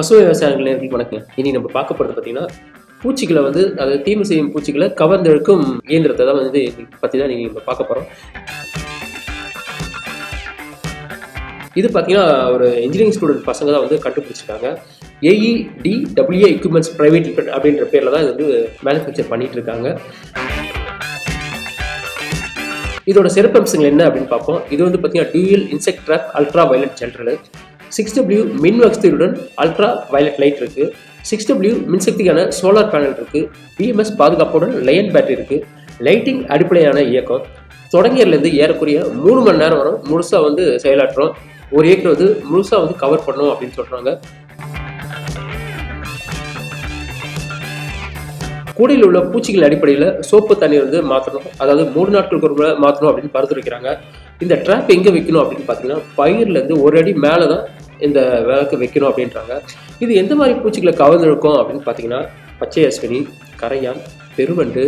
பசுமை விவசாயிகளுக்கு வணக்கம். இனி நம்ம பார்க்க போகிறது பார்த்தீங்கன்னா பூச்சிகளை வந்து அதாவது தீமை செய்யும் பூச்சிகளை கவர்ந்தெழுக்கும் இயந்திரத்தை தான் வந்து பற்றி தான் நீங்கள் நம்ம பார்க்க போகிறோம் இது பார்த்தீங்கன்னா ஒரு இன்ஜினியரிங் ஸ்டூடெண்ட் பசங்க தான் வந்து கண்டுபிடிச்சிருக்காங்க. AET WA equipments private limited அப்படின்ற பேரில் தான் இது வந்து மேனுஃபேக்சர் பண்ணிட்டு இருக்காங்க. இதோட சிறப்பம்சங்கள் என்ன அப்படின்னு பார்ப்போம். இது வந்து பார்த்தீங்கன்னா dual insect trap ultra violet general six W மின் வசதியுடன் அல்ட்ரா வயலட் லைட் இருக்கு. சிக்ஸ் டபிள்யூ மின்சக்திக்கான சோலார் பேனல் இருக்கு. பிஎம்எஸ் பாதுகாப்புடன் லயன் பேட்டரி இருக்கு. லைட்டிங் அடிப்படையான இயக்கம். தொடங்கியிலேருந்து ஏறக்குரிய மூணு மணி நேரம் வரும். முழுசாக வந்து செயலாற்றுறோம். ஒரு ஏக்கர் வந்து முழுசாக வந்து கவர் பண்ணும் அப்படின்னு சொல்கிறாங்க கூடையில் உள்ள பூச்சிகள் அடிப்படையில் சோப்பு தண்ணீர் வந்து மாற்றணும் அதாவது மூணு நாட்களுக்கு ஒரு முறை மாற்றணும் அப்படின்னு பரிந்துரைக்கிறாங்க. இந்த ட்ராப் எங்கே வைக்கணும் அப்படின்னு பார்த்தீங்கன்னா பயிர்லேருந்து ஒரு அடி மேலே தான் இந்த விளக்கு வைக்கணும் அப்படின்றாங்க. இது எந்த மாதிரி பூச்சிகளை கவர்ந்திருக்கும் அப்படின்னு பார்த்தீங்கன்னா பச்சை அஸ்வினி கரையான் பெருவண்டு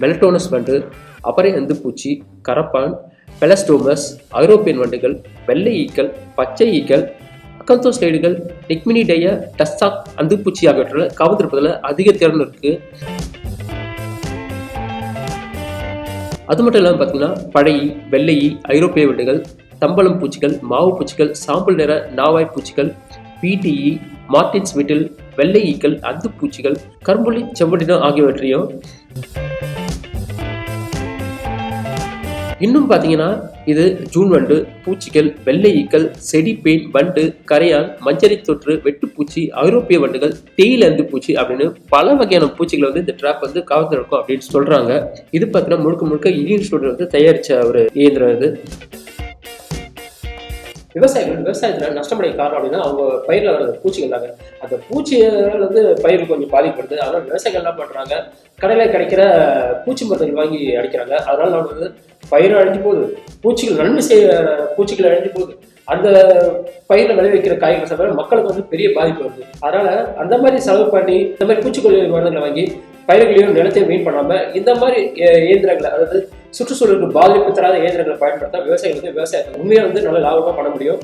மெலட்டோனஸ் வண்டு அபரை அந்து பூச்சி கரப்பான் பெலஸ்டோமஸ் ஐரோப்பியன் வண்டுகள் வெள்ளை ஈக்கள் பச்சை ஈக்கள் அக்கந்தோஸ்டைடுகள் நிக்மினிடைய டஸ்டாக் அந்துப்பூச்சி ஆகியவற்றில் கவர்ந்திருப்பதில் அதிக திறன் இருக்குது அது மட்டும் இல்லாமல் பார்த்தீங்கன்னா பழையி வெள்ளையி ஐரோப்பிய வண்டுகள் தம்பளம் பூச்சிகள் மாவு பூச்சிகள் சாம்பல் நிற நாவாய் பூச்சிகள் பிடிஇ மார்டின்ஸ் வீட்டில் வெள்ளை ஈக்கள் அந்து பூச்சிகள் கரும்புள்ளி செவ்வடினம் ஆகியவற்றையும் இன்னும் பார்த்தீங்கன்னா இது ஜூன் வண்டு பூச்சிகள் வெள்ளை ஈக்கள் செடி பெயின் வண்டு கரையான் மஞ்சரி தொற்று வெட்டுப்பூச்சி ஐரோப்பிய வண்டுகள் தேயில அந்து பூச்சி அப்படின்னு பல வகையான பூச்சிகளை வந்து இந்த ட்ராப் வந்து கவர்ந்திருக்கும் அப்படின்னு சொல்றாங்க. இது பார்த்தீங்கன்னா முழுக்க முழுக்க இந்தியன் வந்து தயாரிச்ச ஒரு இயந்திரம் இது. விவசாயிகள் விவசாயத்தில் நஷ்டமடைய காரணம் அப்படின்னா அவங்க பயிரில் வர பூச்சிகள் தாங்க. அந்த பூச்சியால் வந்து பயிர் கொஞ்சம் பாதிப்படுது அதனால் விவசாயிகள் என்ன பண்ணுறாங்க கடையில் கிடைக்கிற பூச்சி மருந்துகள் வாங்கி அடிக்கிறாங்க. அதனால நான் வந்து பயிர் அழிஞ்சு போகுது பூச்சிகள் நன்மை செய்ய பூச்சிகள் அழிஞ்சு போகுது அந்த பயிரில் விளைவிக்கிற காய்கறி சாப்பிட மக்களுக்கு வந்து பெரிய பாதிப்பு வருது. அதனால அந்த மாதிரி செலவு பண்ணி இந்த மாதிரி பூச்சிக்கொல்லி மருந்துகளை வாங்கி பயிர்களையும் நிலத்தையும் மீன் பண்ணாமல் இந்த மாதிரி இயந்திரங்களை அதாவது சுற்றுச்சூழலுக்கு பாதிப்பு தராத இயந்திரங்களை பயன்படுத்த விவசாயிகளுக்கு வந்து விவசாயத்தை உண்மையாக வந்து நல்ல லாபமாக பண்ண முடியும்.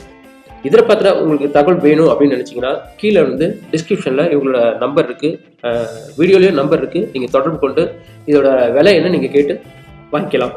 இதில் பார்த்துட்டு உங்களுக்கு தகவல் வேணும் அப்படின்னு நினச்சிங்கன்னா கீழே வந்து டிஸ்கிரிப்ஷனில் இவங்களோட நம்பர் இருக்குது வீடியோலேயும் நம்பர் இருக்குது நீங்கள் தொடர்பு கொண்டு இதோட விலை என்ன நீங்கள் கேட்டு வாங்கிக்கலாம்.